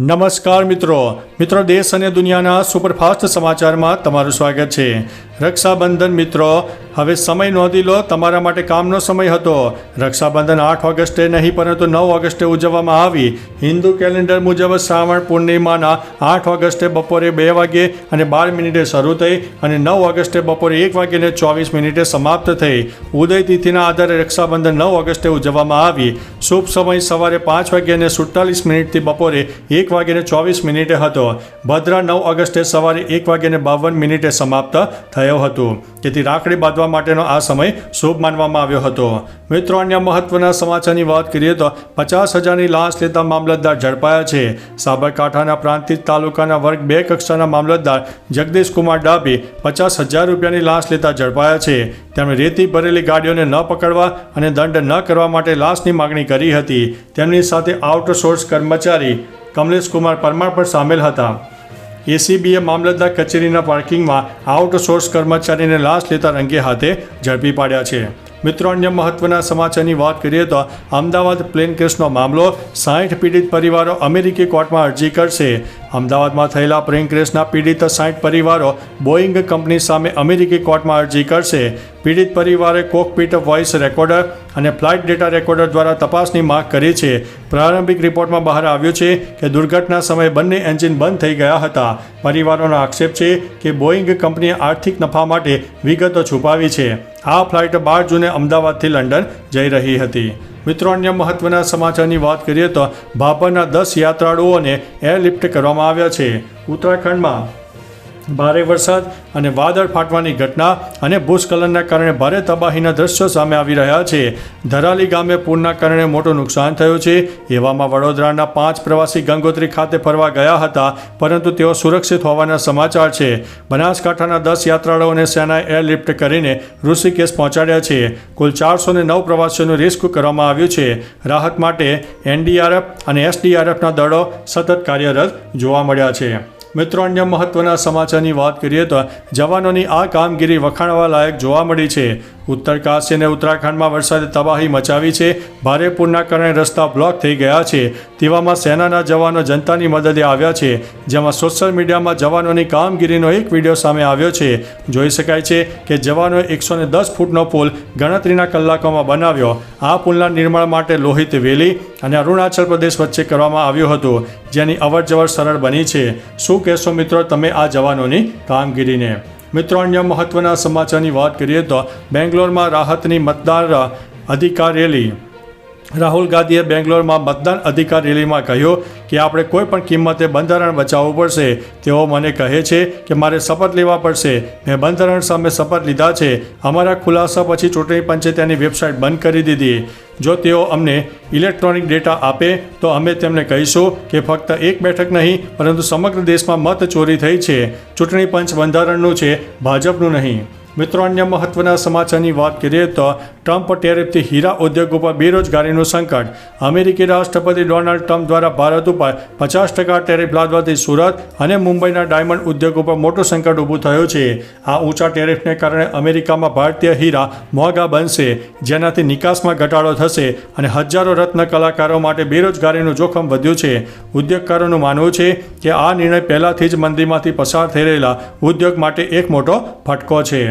નમસ્કાર મિત્રો. મિત્રો દેશ અને દુનિયાના સુપરફાસ્ટ સમાચારમાં તમારું સ્વાગત છે. રક્ષાબંધન મિત્રો, હવે સમય નોંધી લો, તમારા માટે કામનો સમય હતો. રક્ષાબંધન આઠ ઓગસ્ટે નહીં, પરંતુ નવ ઓગસ્ટે ઉજવવામાં આવી. હિન્દુ કેલેન્ડર મુજબ શ્રાવણ પૂર્ણિમાના આઠ ઓગસ્ટે બપોરે બે વાગ્યે અને બાર મિનિટે શરૂ થઈ અને નવ ઓગસ્ટે બપોરે એક વાગ્યે ચોવીસ મિનિટે સમાપ્ત થઈ. ઉદય તિથિના આધારે રક્ષાબંધન નવ ઓગસ્ટે ઉજવવામાં આવી. શુભ સમય સવારે પાંચ વાગ્યે અને સુડતાલીસ મિનિટથી બપોરે એક વાગ્યે ચોવીસ મિનિટે હતો. ભદ્રા નવ ઓગસ્ટે સવારે એક વાગ્યે બાવન મિનિટે સમાપ્ત થયો હતો. તેથી રાખડી બાંધવા માટેનો આ સમય શુભ માનવામાં આવ્યો હતો. મિત્રો, અન્ય મહત્વના સમાચારની વાત કરીએ તો પચાસ હજારની લાંચ લેતા મામલતદાર ઝડપાયા છે. સાબરકાંઠાના પ્રાંતિજ તાલુકાના વર્ગ બે કક્ષાના મામલતદાર જગદીશ કુમાર ડાબી પચાસ હજાર રૂપિયાની લાંચ લેતા ઝડપાયા છે. તેમણે રેતી ભરેલી ગાડીઓને ન પકડવા અને દંડ ન કરવા માટે લાંચની માગણી કરી હતી. તેમની સાથે આઉટસોર્સ કર્મચારી કમલેશ કુમાર પરમાર પણ સામેલ હતા. એસીબીએ મામલતદાર કચેરીના પાર્કિંગમાં આઉટસોર્સ કર્મચારીને લાશ લેતા રંગે હાથે ઝડપી પાડ્યા છે. મિત્રો, અન્ય મહત્વના સમાચારની વાત કરીએ તો અમદાવાદ પ્લેન કેસનો મામલો સાઠ પીડિત પરિવારો અમેરિકી કોર્ટમાં અરજી કરશે. અમદાવાદમાં થયેલા પ્લેન ક્રેશના પીડિત સાઠ પરિવારો બોઈંગ કંપની સામે અમેરિકી કોર્ટમાં અરજી કરશે. પીડિત પરિવારે કોકપીટ વોઇસ રેકોર્ડર અને ફ્લાઇટ ડેટા રેકોર્ડર દ્વારા તપાસની માંગ કરી છે. પ્રારંભિક રિપોર્ટમાં બહાર આવ્યું છે કે દુર્ઘટના સમયે બંને એન્જિન બંધ થઈ ગયા હતા. પરિવારોનો આક્ષેપ છે કે બોઈંગ કંપનીએ આર્થિક નફા માટે વિગતો છુપાવી છે. આ ફ્લાઇટ બાર જૂને અમદાવાદથી લંડન જઈ રહી હતી. મિત્રો, અન્ય મહત્વના સમાચારની વાત કરીએ તો ભાભરના દસ યાત્રાળુઓને એરલિફ્ટ કરવામાં આવ્યા છે. ઉત્તરાખંડમાં ભારે વરસાદ અને વાદળ ફાટવાની ઘટના અને ભૂસ્ખલનના કારણે ભારે તબાહીના દ્રશ્યો સામે આવી રહ્યા છે. ધરાલી ગામે પૂરના કારણે મોટું નુકસાન થયું છે. એવામાં વડોદરાના પાંચ પ્રવાસી ગંગોત્રી ખાતે ફરવા ગયા હતા, પરંતુ તેઓ સુરક્ષિત હોવાના સમાચાર છે. બનાસકાંઠાના દસ યાત્રાળુઓને સેનાએ એરલિફ્ટ કરીને ઋષિકેશ પહોંચાડ્યા છે. કુલ ચારસો નવ પ્રવાસીઓનું રેસ્ક્યુ કરવામાં આવ્યું છે. રાહત માટે એનડીઆરએફ અને એસડીઆરએફના દળો સતત કાર્યરત જોવા મળ્યા છે. મિત્રો, અન્ય મહત્વના સમાચારની વાત કરીએ તો જવાનોની આ કામગીરી વખાણવા લાયક જોવા મળી છે. ઉત્તરકાશી અને ઉત્તરાખંડમાં વરસાદે તબાહી મચાવી છે. ભારે પૂરના કારણે રસ્તા બ્લોક થઈ ગયા છે. તેવામાં સેનાના જવાનો જનતાની મદદે આવ્યા છે. જેમાં સોશિયલ મીડિયામાં જવાનોની કામગીરીનો એક વીડિયો સામે આવ્યો છે. જોઈ શકાય છે કે જવાનોએ એકસો દસ ફૂટનો પુલ ગણતરીના કલાકોમાં બનાવ્યો. આ પુલના નિર્માણ માટે લોહિત વેલી અને અરુણાચલ પ્રદેશ વચ્ચે કરવામાં આવ્યું હતું, જેની અવરજવર સરળ બની છે. શું કહેશો મિત્રો તમે આ જવાનોની કામગીરીને? મિત્રો, અન્ય મહત્વના સમાચારની વાત કરીએ તો બેંગ્લોરમાં રાહતની મતદાર અધિકાર રેલી રાહુલ ગાંધીએ બેંગ્લોરમાં મતદાન અધિકાર રેલીમાં કહ્યું કે આપણે કોઈ પણ કિંમતે બંધારણ બચાવવું પડશે. તેઓ મને કહે છે કે મારે શપથ લેવા પડશે. મેં બંધારણ સામે શપથ લીધા છે. અમારા ખુલાસા પછી ચૂંટણી પંચે તેની વેબસાઇટ બંધ કરી દીધી. જો તેઓ અમને ઇલેક્ટ્રોનિક ડેટા આપે, તો અમે તેમને કહીશું કે ફક્ત એક બેઠક નહીં, પરંતુ સમગ્ર દેશમાં મત ચોરી થઈ છે. ચૂંટણી પંચ બંધારણનું છે, ભાજપનું નહીં. મિત્રો, અન્ય મહત્વના સમાચારની વાત કરીએ તો ટ્રમ્પ ટેરિફથી હીરા ઉદ્યોગ ઉપર બેરોજગારીનું સંકટ. અમેરિકી રાષ્ટ્રપતિ ડોનાલ્ડ ટ્રમ્પ દ્વારા ભારત ઉપર પચાસ ટકા ટેરિફ લાદવાથી સુરત અને મુંબઈના ડાયમંડ ઉદ્યોગ ઉપર મોટું સંકટ ઊભું થયું છે. આ ઊંચા ટેરિફને કારણે અમેરિકામાં ભારતીય હીરા મોંઘા બનશે, જેનાથી નિકાસમાં ઘટાડો થશે અને હજારો રત્ન કલાકારો માટે બેરોજગારીનું જોખમ વધ્યું છે. ઉદ્યોગકારોનું માનવું છે કે આ નિર્ણય પહેલાંથી જ મંદીમાંથી પસાર થઈ રહેલા ઉદ્યોગ માટે એક મોટો ફટકો છે.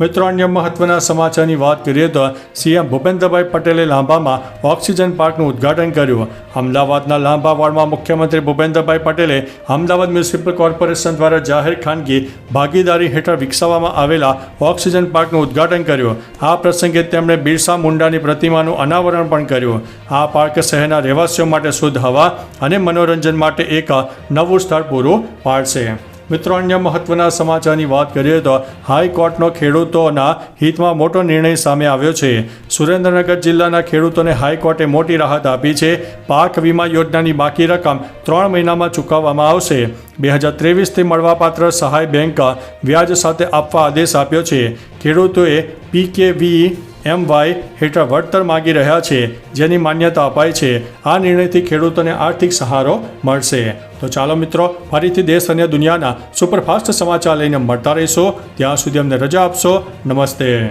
મિત્રો, અન્ય મહત્વના સમાચારની વાત કરીએ તો સીએમ ભૂપેન્દ્રભાઈ પટેલે લાંબામાં ઓક્સિજન પાર્કનું ઉદ્ઘાટન કર્યું. અમદાવાદના લાંબા વાડમાં મુખ્યમંત્રી ભૂપેન્દ્રભાઈ પટેલે અમદાવાદ મ્યુનિસિપલ કોર્પોરેશન દ્વારા જાહેર ખાનગી ભાગીદારી હેઠળ વિકસાવવામાં આવેલા ઓક્સિજન પાર્કનું ઉદ્ઘાટન કર્યું. આ પ્રસંગે તેમણે બિરસા મુંડાની પ્રતિમાનું અનાવરણ પણ કર્યું. આ પાર્ક શહેરના રહેવાસીઓ માટે શુદ્ધ હવા અને મનોરંજન માટે એક નવું સ્થળ પૂરું પાડશે. મિત્રો, અન્ય મહત્વના સમાચારની વાત કરીએ તો હાઈકોર્ટનો ખેડૂતોના હિતમાં મોટો નિર્ણય સામે આવ્યો છે. સુરેન્દ્રનગર જિલ્લાના ખેડૂતોને હાઈકોર્ટે મોટી રાહત આપી છે. પાક વીમા યોજનાની બાકી રકમ ત્રણ મહિનામાં ચૂકવવામાં આવશે. બે હજાર ત્રેવીસથી મળવાપાત્ર સહાય બેંક વ્યાજ સાથે આપવા આદેશ આપ્યો છે. ખેડૂતોએ પીકેવી એમ વાય હેઠળ વળતર માગી રહ્યા છે, જેની માન્યતા અપાય છે. આ નિર્ણયથી ખેડૂતોને આર્થિક સહારો મળશે. તો ચાલો મિત્રો, ફરીથી દેશ અને દુનિયાના સુપરફાસ્ટ સમાચાર લઈને મળતા રહીશો. ત્યાં સુધી અમને રજા આપશો. નમસ્તે.